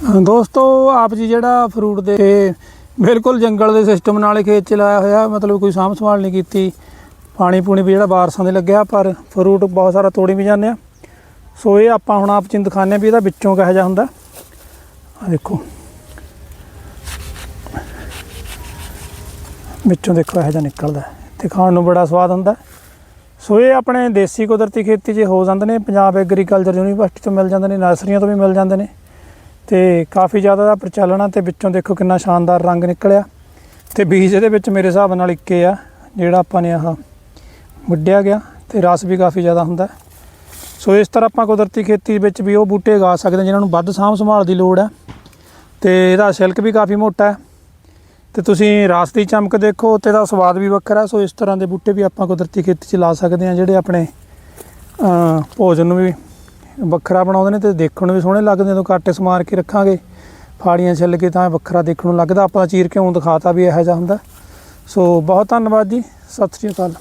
ਦੋਸਤੋ, ਆਪ ਜੀ ਜਿਹੜਾ ਫਰੂਟ ਦੇ ਬਿਲਕੁਲ ਜੰਗਲ ਦੇ ਸਿਸਟਮ ਨਾਲ ਹੀ ਖੇਤ ਚ ਲਾਇਆ ਹੋਇਆ, ਮਤਲਬ ਕੋਈ ਸਾਂਭ ਸੰਭਾਲ ਨਹੀਂ ਕੀਤੀ। ਪਾਣੀ ਪੂਣੀ ਵੀ ਜਿਹੜਾ ਬਾਰਸਾਂ ਦੇ ਲੱਗਿਆ, ਪਰ ਫਰੂਟ ਬਹੁਤ ਸਾਰਾ ਤੋੜੀ ਵੀ ਜਾਂਦੇ ਆ। ਸੋ ਇਹ ਆਪਾਂ ਹੁਣ ਆਪ ਜੀ ਦਿਖਾਉਂਦੇ ਹਾਂ ਵੀ ਇਹਦਾ ਵਿੱਚੋਂ ਕਿਹੋ ਜਿਹਾ ਹੁੰਦਾ। ਆ ਦੇਖੋ। ਵਿੱਚੋਂ ਦੇਖੋ ਇਹੋ ਜਿਹਾ ਨਿਕਲਦਾ। ਹੈ ਤੇ ਖਾਣ ਨੂੰ ਬੜਾ ਸਵਾਦ ਹੁੰਦਾ। ਸੋ ਇਹ ਆਪਣੇ ਦੇਸੀ ਕੁਦਰਤੀ ਖੇਤੀ 'ਚ ਹੋ ਜਾਂਦੇ ਨੇ, ਪੰਜਾਬ ਐਗਰੀਕਲਚਰ ਯੂਨੀਵਰਸਿਟੀ ਤੋਂ ਮਿਲ ਜਾਂਦੇ ਨੇ, ਨਰਸਰੀਆਂ ਤੋਂ ਵੀ ਮਿਲ ਜਾਂਦੇ ਨੇ। ਤੇ ਕਾਫੀ ਜ਼ਿਆਦਾ ਦਾ ਪ੍ਰਚਲਨ ਆ ਤੇ ਵਿੱਚੋਂ ਦੇਖੋ ਕਿੰਨਾ ਸ਼ਾਨਦਾਰ ਰੰਗ ਨਿਕਲਿਆ। ਤੇ ਬੀਜ ਇਹਦੇ ਵਿੱਚ ਮੇਰੇ ਹਿਸਾਬ ਨਾਲ ਇੱਕੇ ਆ, ਜਿਹੜਾ ਆਪਾਂ ਨੇ ਆਹ ਵੱਢਿਆ ਗਿਆ ਤੇ ਰਸ ਵੀ ਕਾਫੀ ਜ਼ਿਆਦਾ ਹੁੰਦਾ। ਸੋ ਇਸ ਤਰ੍ਹਾਂ ਆਪਾਂ ਕੁਦਰਤੀ ਖੇਤੀ ਵਿੱਚ ਵੀ ਉਹ ਬੂਟੇ ਉਗਾ ਸਕਦੇ ਹਾਂ ਜਿਨ੍ਹਾਂ ਨੂੰ ਵੱਧ ਸਾਂਭ ਸੰਭਾਲ ਦੀ ਲੋੜ ਹੈ ਤੇ ਇਹਦਾ ਸਿਲਕ ਵੀ ਕਾਫੀ ਮੋਟਾ ਹੈ। ਤੇ ਤੁਸੀਂ ਰਸ ਦੀ ਚਮਕ ਦੇਖੋ ਤੇ ਦਾ ਸਵਾਦ ਵੀ ਵੱਖਰਾ, ਸੋ ਇਸ ਤਰ੍ਹਾਂ ਦੇ ਬੂਟੇ ਵੀ ਆਪਾਂ ਕੁਦਰਤੀ ਖੇਤੀ 'ਚ ਲਾ ਸਕਦੇ ਹਾਂ, ਜਿਹੜੇ ਆਪਣੇ ਭੋਜਨ ਨੂੰ ਵੀ ਵੱਖਰਾ ਬਣਾਉਂਦੇ ਨੇ ਤੇ ਦੇਖਣ ਨੂੰ ਵੀ ਸੋਹਣੇ ਲੱਗਦੇ ਨੇ। ਜਦੋਂ ਕਾਟੇ ਸਮਾਰ ਕੇ ਰੱਖਾਂਗੇ, ਫਾੜੀਆਂ ਛਿੱਲ ਕੇ ਤਾਂ ਵੱਖਰਾ ਦੇਖਣ ਨੂੰ ਲੱਗਦਾ। ਆਪਾਂ ਚੀਰ ਕੇ ਉਂ ਦਿਖਾਤਾ ਵੀ ਇਹੋ ਜਿਹਾ ਹੁੰਦਾ। ਸੋ ਬਹੁਤ ਧੰਨਵਾਦ ਜੀ। ਸਤਿ ਸ੍ਰੀ ਅਕਾਲ।